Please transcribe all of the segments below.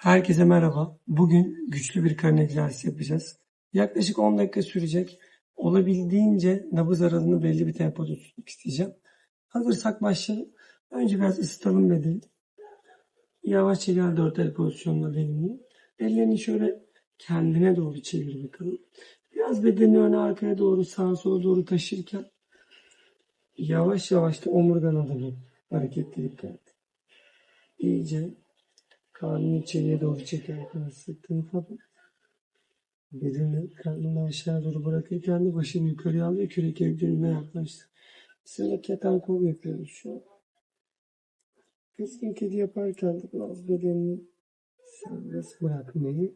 Herkese merhaba. Bugün güçlü bir karın egzersizi yapacağız. Yaklaşık 10 dakika sürecek. Olabildiğince nabız aralığını belli bir tempoda tutmak isteyeceğim. Hazırsak başlayalım. Önce biraz ısıtalım bedeni. Yavaşça gel dört el pozisyonuna belini. Ellerini şöyle kendine doğru çevir bakalım. Biraz bedeni öne arkaya doğru sağa sola doğru taşırken yavaş yavaş da omurgana da bir hareketlilik geldi. İyice Karnını içeriye doğru çekerken sıktığın falan. Belini karnını aşağı doğru bırakırken de başını yukarıya al ve kürek kemiklerine yaklaştır. Sıra keten kol yapıyoruz şu an. Kızgın kedi yaparken de biraz bedenini serbest bırakmayı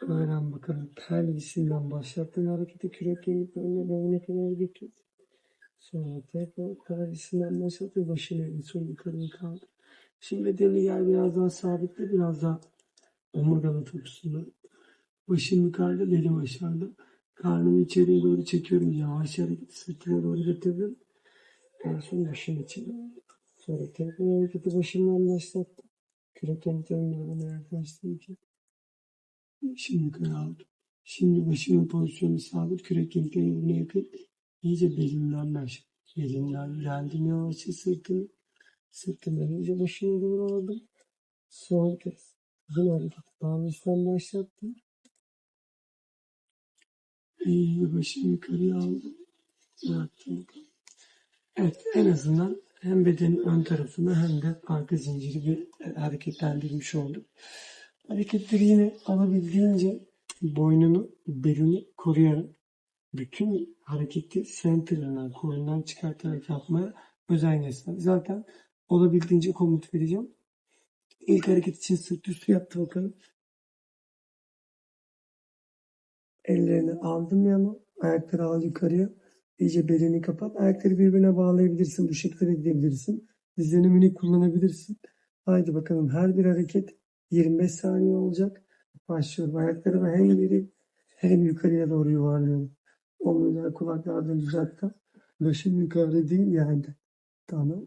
öğren bakalım. Pelvisinden başlattığın hareketi kürek kemiklerine boyuna kadar götür. Sonra tekrar pelvisinden başlat ve başını en son yukarıya kaldır. Şimdi bedeni yer biraz daha sabitle, biraz daha omurganın topusunda. Başım yukarıda, belim aşağıda. Karnımı içeriye doğru çekiyorum. Yavaş hareket sırtıma doğru getirdim. En son başım içeri. Sonra tekrar hareketi başımdan başlattım. Kürek kemiklerim birbirine yaklaştırırken. Şimdi yukarı aldım. Şimdi başımın pozisyonu sabit. Kürek kemiklerim yakın. İyice belimden başladım. Belimden geldim yavaşça sırtımı. Sırtımdan iyice başına doğru aldım. Son kez. Yine hareket. Bağımlısından başlattım. İyice başımı yukarıya aldım. Bıraktım. Evet en azından hem bedenin ön tarafını hem de arka zinciri bir hareketlendirmiş olduk. Hareketleri yine alabildiğince boynunu, belini koruyarak bütün hareketi center'ından, kolundan çıkartarak yapmaya özen göster. Zaten olabildiğince komut vereceğim. İlk hareket için sırt üstü yaptı bakalım. Ellerini aldım yana, ayakları al yukarıya. İyice belini kapat. Ayakları birbirine bağlayabilirsin. Bu şekilde gidebilirsin. Dizlerini minik kullanabilirsin. Haydi bakalım her bir hareket 25 saniye olacak. Başlıyorum. Ayaklarımı hem geri hem yukarıya doğru yuvarlıyorum. Omurlar kulaklardan uzakta. Başım yukarıda değil yerde. Tamam.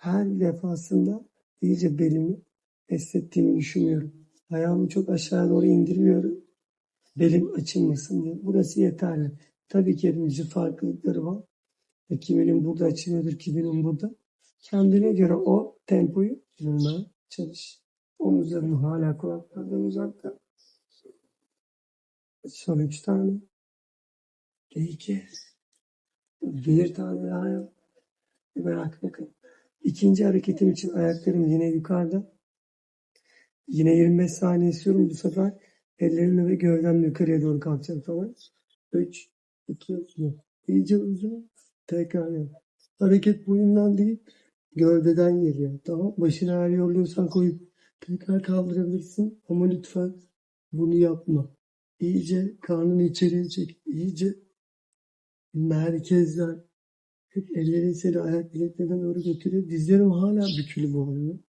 Her defasında iyice belimi esnettiğimi düşünüyorum. Ayağımı çok aşağı doğru indirmiyorum. Belim açılmasın diye. Burası yeterli. Tabii ki hepimizin farklılıkları var. Ve kiminin burada açılıyordur, kiminin burada. Kendine göre o tempoyu bulmaya çalış. Omuzlarını hala kulaklardan uzakta. Son üç tane. İki. Bir tane daha yap. Merak bakın. İkinci hareketim için ayaklarım yine yukarıda. Yine 25 saniye istiyorum. Bu sefer ellerimle ve gövdemle yukarıya doğru kalkacağım tamam. 3, 2, 1. İyice uzun. Tekrar yap. Hareket boyundan değil, gövdeden geliyor. Tamam. Başını eğer yoruluyorsan koyup tekrar kaldırabilirsin. Ama lütfen bunu yapma. İyice karnını içeriye çek. İyice merkezden hep ellerin seni ayak bileklerine doğru götürüyor. Dizlerim hala bükülü arada.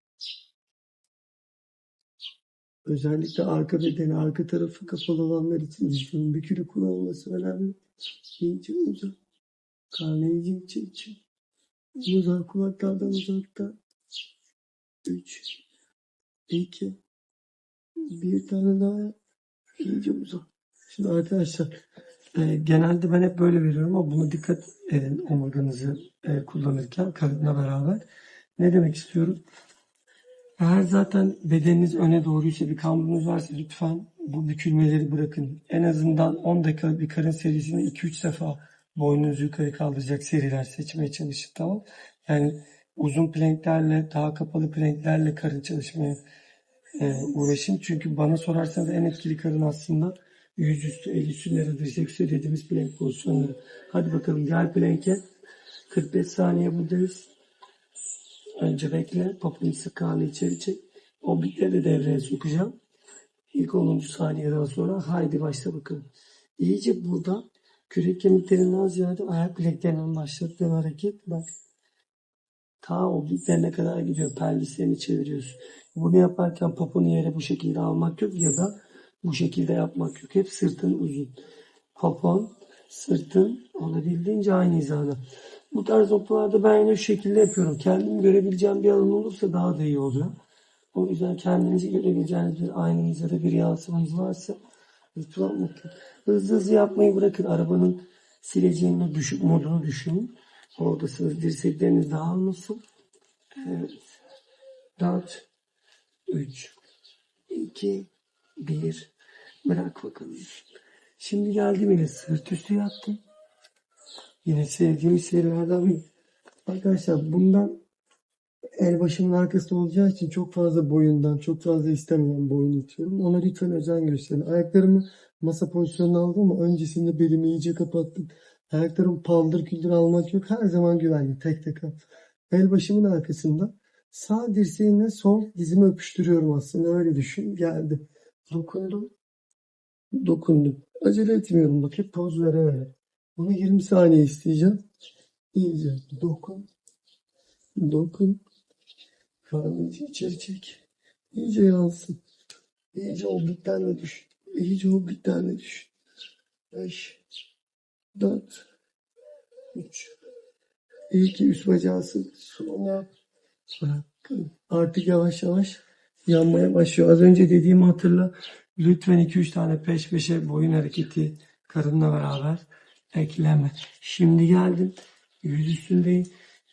Özellikle arka bedeni, arka tarafı kapalı olanlar için dizlerin bükülü kullanılması önemli. İyice uzak. Karnı iyice içe içe. Uzak kulaklardan uzakta. Üç. iki, Bir tane daha. İyice uzak. Şimdi arkadaşlar e, genelde ben hep böyle veriyorum ama buna dikkat edin omurganızı e, kullanırken karınla beraber. Ne demek istiyorum? Eğer zaten bedeniniz öne doğruysa bir kamburunuz varsa lütfen bu bükülmeleri bırakın. En azından 10 dakika bir karın serisinde 2-3 defa boynunuzu yukarı kaldıracak seriler seçmeye çalışın tamam. Yani uzun planklerle, daha kapalı planklerle karın çalışmaya e, uğraşın. Çünkü bana sorarsanız en etkili karın aslında yüzüstü, el üstü neredir, seksu dediğimiz plank pozisyonları. Hadi bakalım gel plank'e. 45 saniye buradayız. Önce bekle. Popunu sık karnı içeri çek. Oblikleri de devreye sokacağım. İlk 10. saniyeden sonra haydi başla bakalım. İyice burada kürek kemiklerinden ziyade ayak bileklerinden başlattığın hareket bak ta obliklerine kadar gidiyor. Pelvislerini çeviriyorsun. Bunu yaparken poponu yere bu şekilde almak yok ya da bu şekilde yapmak yok. Hep sırtın uzun. Popon, sırtın olabildiğince aynı hizada. Bu tarz noktalarda ben yine şu şekilde yapıyorum. Kendim görebileceğim bir alan olursa daha da iyi oluyor. O yüzden kendinizi görebileceğiniz bir aynanız ya da bir yansımanız varsa lütfen bakın. Hızlı hızlı yapmayı bırakın. Arabanın sileceğinin o düşük modunu düşünün. Oradasınız. Dirsekleriniz dağılmasın. Evet. 4 3 2 1 Bırak bakalım. Şimdi geldim yine sırt üstü yattım. Yine sevdiğim serilerden bir. Arkadaşlar bundan el başımın arkasında olacağı için çok fazla boyundan, çok fazla istemeden boyun itiyorum. Ona lütfen özen gösterin. Ayaklarımı masa pozisyonuna aldım ama öncesinde belimi iyice kapattım. Ayaklarımı paldır küldür almak yok. Her zaman güvenli. Tek tek al. El başımın arkasında. Sağ dirseğimle sol dizimi öpüştürüyorum aslında. Öyle düşün. Geldi. Dokundum. Dokundum. Acele etmiyorum. Bak hep poz vere vere. Bunu 20 saniye isteyeceğim. İyice dokun. Dokun. Karnını içeri çek. İyice yansın. İyice oblikten de düş. İyice oblikten de düş. 5 4 3 İyi ki üst bacağı. Sonra bırakın. Artık yavaş yavaş yanmaya başlıyor. Az önce dediğimi hatırla. Lütfen 2-3 tane peş peşe boyun hareketi karınla beraber ekleme. Şimdi geldim. Yüz üstündeyim.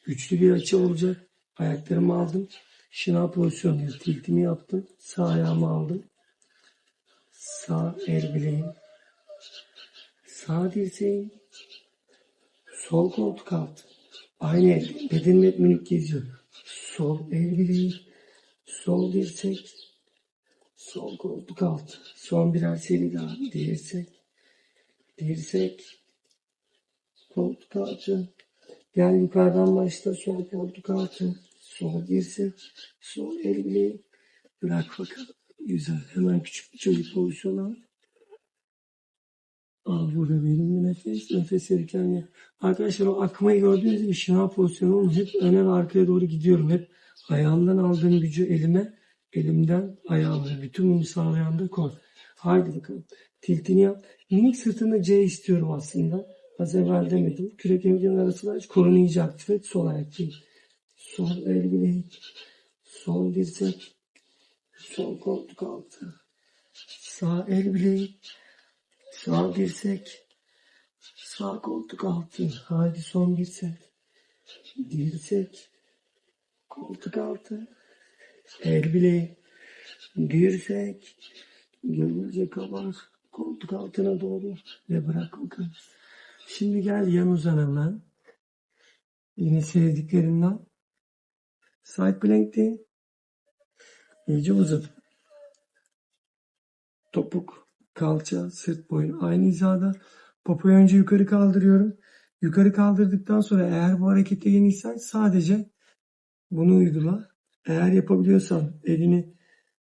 Güçlü bir açı olacak. Ayaklarımı aldım. Şınav pozisyonu tiltimi yaptım. Sağ ayağımı aldım. Sağ el bileğim. Sağ dirseğim. Sol koltuk altı. Aynı el. Bedenim hep minik geziyor. Sol el bileği. Sol dirsek. Sol koltuk altı. Son birer seri daha. Dirsek. Dirsek. Koltuk altı. Gel yukarıdan başla. Sol koltuk altı. Sol dirsek. Sol el bileği. Bırak bakalım. Güzel. Hemen küçük bir çocuk pozisyonu al. Al burada benim bir nefes. Nefes verirken ya. Arkadaşlar o akmayı gördüğünüz gibi şınav pozisyonu. Hep öne ve arkaya doğru gidiyorum. Hep ayağımdan aldığım gücü elime, elimden ayağıma. Bütün bunu sağlayan da kol. Haydi bakalım. Tiltini yap. Minik sırtında C istiyorum aslında. Az evvel demedim. Kürek kemiklerinin arasında. Kolunu iyice aktif et. Sol ayak değil. Sol el bileği. Sol dirsek. Sol koltuk altı. Sağ el bileği. Sağ dirsek. Sağ koltuk altı. Haydi son bir set. Dirsek. Koltuk altı. El bileği. Dirsek. Gönülce kabar. Koltuk altına doğru. Ve bırak bakalım. Şimdi gel yan uzan hemen. Yine sevdiklerinden. Side plank'te. İyice uzat. Topuk, kalça, sırt boyun aynı hizada. Popoyu önce yukarı kaldırıyorum. Yukarı kaldırdıktan sonra eğer bu harekete yeniysen sadece bunu uygula. Eğer yapabiliyorsan elini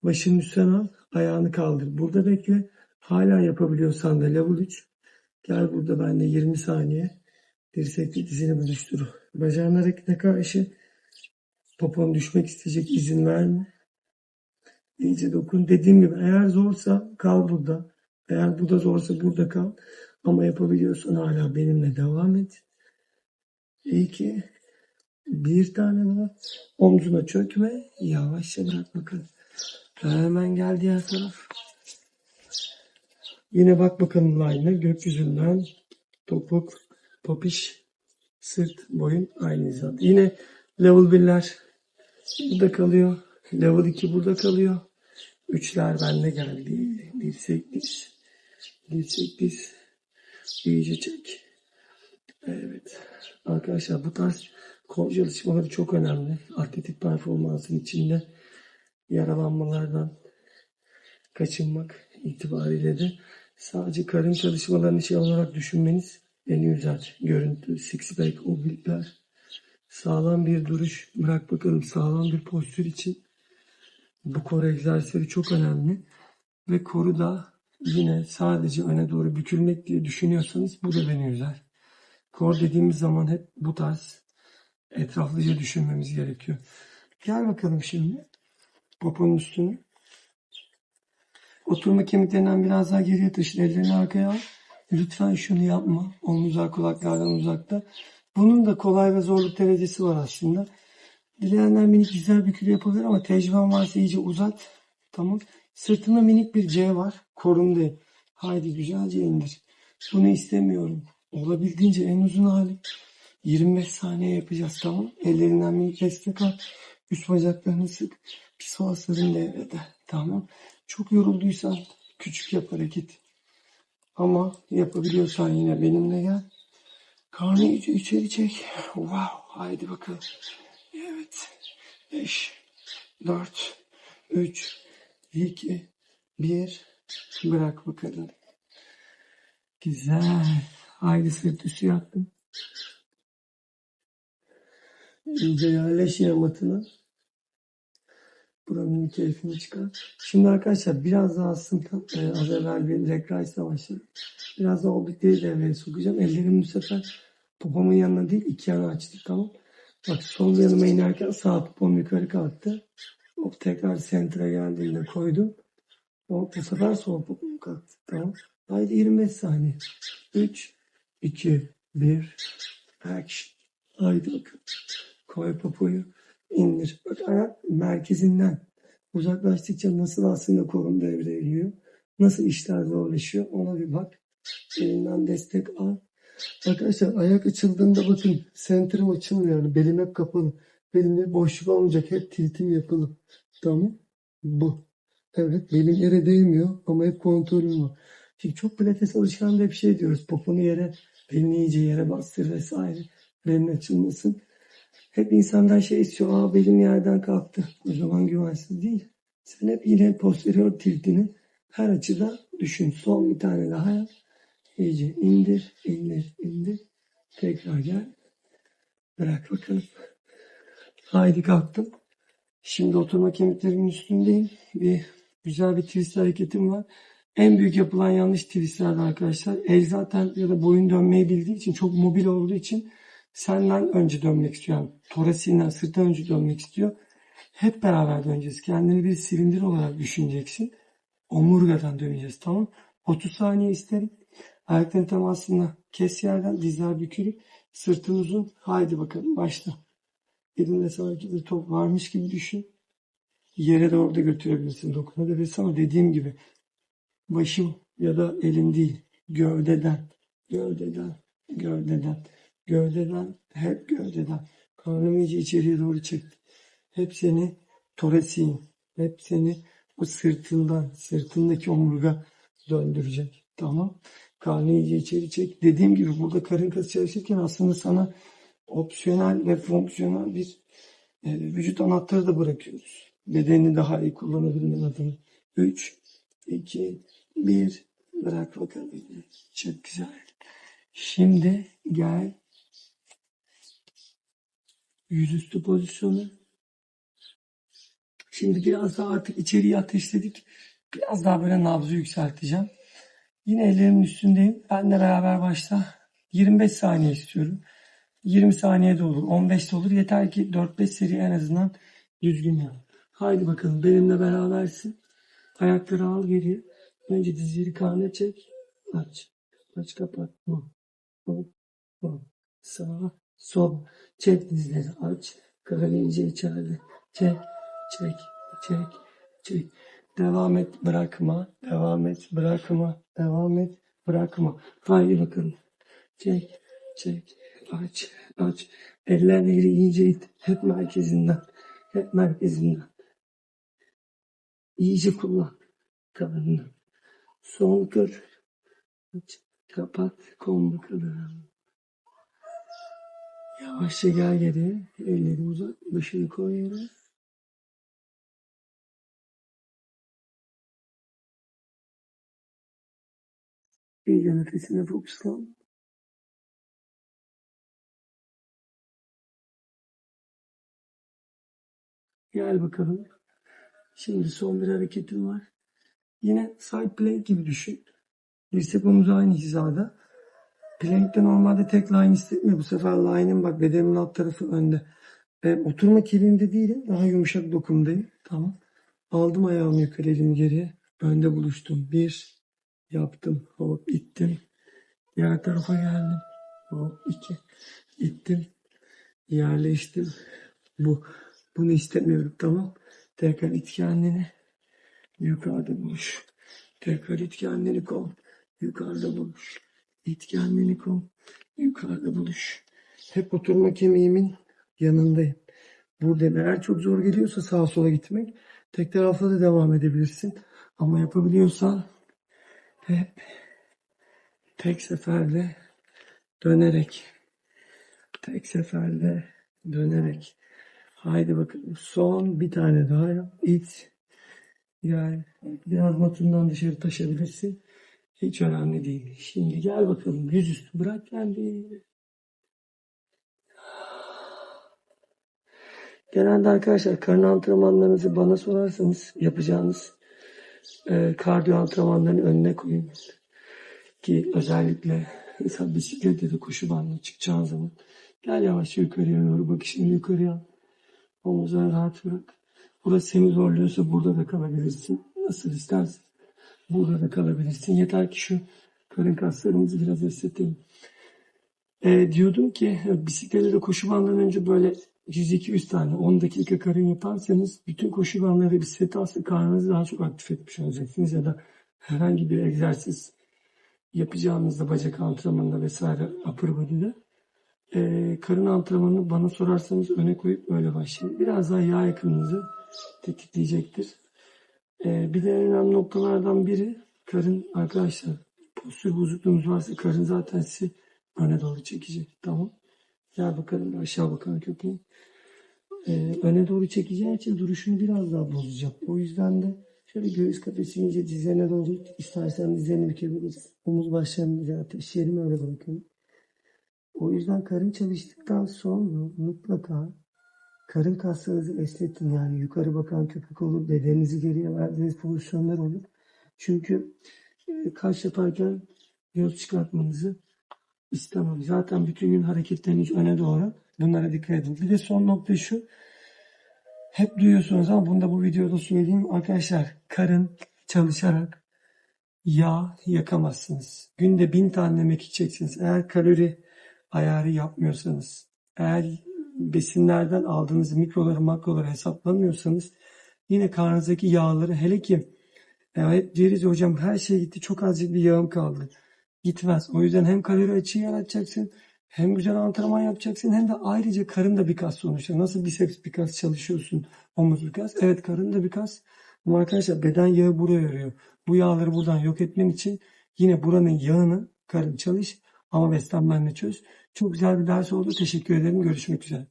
başının üstüne al, ayağını kaldır. Burada bekle. Hala yapabiliyorsan da level 3. Gel burada ben de 20 saniye dirsekli dizini buluştur. Bacağın hareketine karşı popon düşmek isteyecek izin verme. İyice dokun. Dediğim gibi eğer zorsa kal burada. Eğer bu da zorsa burada kal. Ama yapabiliyorsan hala benimle devam et. İyi ki bir tane daha omzuna çökme. Yavaşça bırak bakalım. Hemen gel diğer taraf. Yine bak bakalım line'a gökyüzünden topuk, popiş, sırt, boyun aynı hizada. Yine level 1'ler burada kalıyor. Level 2 burada kalıyor. Üçler bende geldi. Dirsek diz. Dirsek diz. İyice çek. Evet. Arkadaşlar bu tarz kol çalışmaları çok önemli. Atletik performansın içinde yaralanmalardan kaçınmak itibariyle de sadece karın çalışmalarını şey olarak düşünmeniz en güzel görüntü. Six pack, oblikler, sağlam bir duruş, bırak bakalım sağlam bir postür için bu kor egzersizleri çok önemli. Ve koru da yine sadece öne doğru bükülmek diye düşünüyorsanız bu da beni üzer. Kor dediğimiz zaman hep bu tarz etraflıca düşünmemiz gerekiyor. Gel bakalım şimdi poponun üstüne. Oturma kemiklerinden biraz daha geriye taşın. Ellerini arkaya al. Lütfen şunu yapma. Omuzlar kulaklardan uzakta. Bunun da kolay ve zorluk derecesi var aslında. Dileyenler minik güzel bir kürü yapabilir ama tecrüben varsa iyice uzat. Tamam. Sırtında minik bir C var. Korun değil. Haydi güzelce indir. Bunu istemiyorum. Olabildiğince en uzun hali. 25 saniye yapacağız tamam. Ellerinden minik destek al. Üst bacaklarını sık. Psoasların devrede. Tamam. Çok yorulduysan küçük yap hareket. Ama yapabiliyorsan yine benimle gel. Karnı iyice içeri çek. Wow. Haydi bakalım. Evet. 5, 4, 3, 2, 1. Bırak bakalım. Güzel. Haydi sırt üstü yaptım. Yer matına. Buranın keyfini çıkar. Şimdi arkadaşlar biraz daha aslında e, az evvel bir rekreasyla başladım. Biraz da oblikleri devreye sokacağım. Ellerimi bu sefer popomun yanına değil iki yana açtık tamam. Bak sol yanıma inerken sağ popom yukarı kalktı. Hop tekrar center'a geldiğinde koydum. Hop bu sefer sol popom kalktı. Tamam. Haydi 25 saniye. 3, 2, 1, action. Haydi bakalım. Koy popoyu. indir. Bak ayak merkezinden uzaklaştıkça nasıl aslında korun devreye giriyor. Nasıl işler zorlaşıyor ona bir bak. Elinden destek al. Arkadaşlar ayak açıldığında bakın center'ım açılmıyor yani belim hep kapalı. Belimde boşluk olmayacak hep tiltim yapılı. Tamam. Bu. Evet belim yere değmiyor ama hep kontrolüm var. Şimdi çok pilates alışkanlığı hep şey diyoruz. Poponu yere, belini iyice yere bastır vesaire. Belin açılmasın. Hep insanlar şey istiyor. Aa belim yerden kalktı. O zaman güvensiz değil. Sen hep yine posterior tiltini her açıda düşün. Son bir tane daha yap. İyice indir, indir, indir. Tekrar gel. Bırak bakalım. Haydi kalktım. Şimdi oturma kemiklerimin üstündeyim. Bir güzel bir twist hareketim var. En büyük yapılan yanlış twistlerde arkadaşlar. El zaten ya da boyun dönmeyi bildiği için çok mobil olduğu için senden önce dönmek istiyor. Yani torasinden sırttan önce dönmek istiyor. Hep beraber döneceğiz. Kendini bir silindir olarak düşüneceksin. Omurgadan döneceğiz tamam. 30 saniye isterim. Ayakların temasında kes yerden dizler bükülüp sırtın uzun. Haydi bakalım başla. Elinde sanki bir top varmış gibi düşün. Yere doğru da götürebilirsin. Dokunabilirsin ama dediğim gibi başım ya da elim değil. Gövdeden, gövdeden, gövdeden, gövdeden, hep gövdeden. Karnımı iyice içeriye doğru çekti. Hep seni torasiğin, hep seni o sırtından, sırtındaki omurga döndürecek. Tamam. Karnı iyice içeri çek. Dediğim gibi burada karın kası çalışırken aslında sana opsiyonel ve fonksiyonel bir e, vücut anahtarı da bırakıyoruz. Bedenini daha iyi kullanabilmen adına. 3, 2, 1. Bırak bakalım. Çok güzel. Şimdi gel. Yüzüstü pozisyonu. Şimdi biraz daha artık içeriye ateşledik. Biraz daha böyle nabzı yükselteceğim. Yine ellerimin üstündeyim. Benle beraber başla. 25 saniye istiyorum. 20 saniye de olur. 15 de olur. Yeter ki 4-5 seri en azından düzgün yap. Haydi bakalım benimle berabersin. Ayakları al geriye. Önce dizleri karnına çek. Aç. Aç kapat. Hop. Hop. Hop. Sol. Çek dizleri. Aç. Karnı iyice içeride. Çek. Çek. Çek. Çek. Devam et. Bırakma. Devam et. Bırakma. Devam et. Bırakma. Haydi bakalım. Çek. Çek. Aç. Aç. Eller eğri iyice it. Hep merkezinden. Hep merkezinden. İyice kullan. Karnını. Son kır. Aç. Kapat. Kon bakalım. Yavaşça gel geriye. Elleri uzat. Başını koy yere. İyice nefesine fokuslan. Gel bakalım. Şimdi son bir hareketim var. Yine side plank gibi düşün. Dirsek omuz aynı hizada. Plank'te normalde tek line istemiyor. Bu sefer line'ın bak bedenimin alt tarafı önde. E, oturma kilinde değilim. Daha yumuşak dokumdayım. Tamam. Aldım ayağımı yukarı elimi geriye. Önde buluştum. Bir. Yaptım. Hop ittim. Diğer tarafa geldim. Hop iki. İttim. Yerleştim. Bu. Bunu istemiyorum tamam. Tekrar it kendini. Yukarıda buluş. Tekrar it kendini kol. Yukarıda buluş. İt kendini kol. Yukarıda buluş. Hep oturma kemiğimin yanındayım. Burada eğer çok zor geliyorsa sağa sola gitmek tek taraflı da devam edebilirsin. Ama yapabiliyorsan hep tek seferde dönerek tek seferde dönerek haydi bakalım son bir tane daha. İt yani biraz matından dışarı taşabilirsin. Hiç önemli değil. Şimdi gel bakalım yüzüstü bırak kendini. Genelde arkadaşlar karın antrenmanlarınızı bana sorarsanız yapacağınız e, kardiyo antrenmanlarının önüne koyun. Ki özellikle mesela bisiklette de koşu bandına çıkacağın zaman gel yavaş yukarıya doğru bakışını yukarıya omuzları rahat bırak. Burası seni zorluyorsa burada da kalabilirsin. Nasıl istersen burada da kalabilirsin. Yeter ki şu karın kaslarımızı biraz esnetelim. E, diyordum ki bisiklete de koşu bandından önce böyle 100-200 tane 10 dakika karın yaparsanız bütün koşu bandları ve bisikleti aslında karnınızı daha çok aktif etmiş olacaksınız ya da herhangi bir egzersiz yapacağınızda bacak antrenmanında vesaire upper body'de e, karın antrenmanını bana sorarsanız öne koyup böyle başlayın. Biraz daha yağ yakımınızı tetikleyecektir. E, bir de önemli noktalardan biri karın arkadaşlar postür bozukluğunuz varsa karın zaten sizi öne doğru çekecek. Tamam. Gel bakalım aşağı bakalım köpeğin. Ee, öne doğru çekeceği için duruşunu biraz daha bozacak. O yüzden de şöyle göğüs kafesi iyice dizlerine doğru. İstersen dizlerini bükebiliriz. Omuz başlarını bize ateşleyelim öyle bırakın. O yüzden karın çalıştıktan sonra mutlaka karın kaslarınızı esnetin. Yani yukarı bakan köpek olur. Bedeninizi geriye verdiğiniz pozisyonlar olur. Çünkü e, kaş yaparken göz çıkartmanızı istemem. Zaten bütün gün hareketleriniz öne doğru. Bunlara dikkat edin. Bir de son nokta şu. Hep duyuyorsunuz ama bunu da bu videoda söyleyeyim. Arkadaşlar karın çalışarak yağ yakamazsınız. Günde bin tane yemek içeceksiniz. Eğer kalori ayarı yapmıyorsanız, eğer besinlerden aldığınız mikroları makroları hesaplamıyorsanız yine karnınızdaki yağları hele ki evet deriz hocam her şey gitti çok azıcık bir yağım kaldı. Gitmez. O yüzden hem kalori açığı yaratacaksın hem güzel antrenman yapacaksın hem de ayrıca karın da bir kas sonuçta. Nasıl biceps bir kas çalışıyorsun, omuz bir kas. Evet karın da bir kas. Ama arkadaşlar beden yağı buraya yarıyor. Bu yağları buradan yok etmen için yine buranın yağını karın çalış ama beslenmenle çöz. Çok güzel bir ders oldu. Teşekkür ederim. Görüşmek üzere.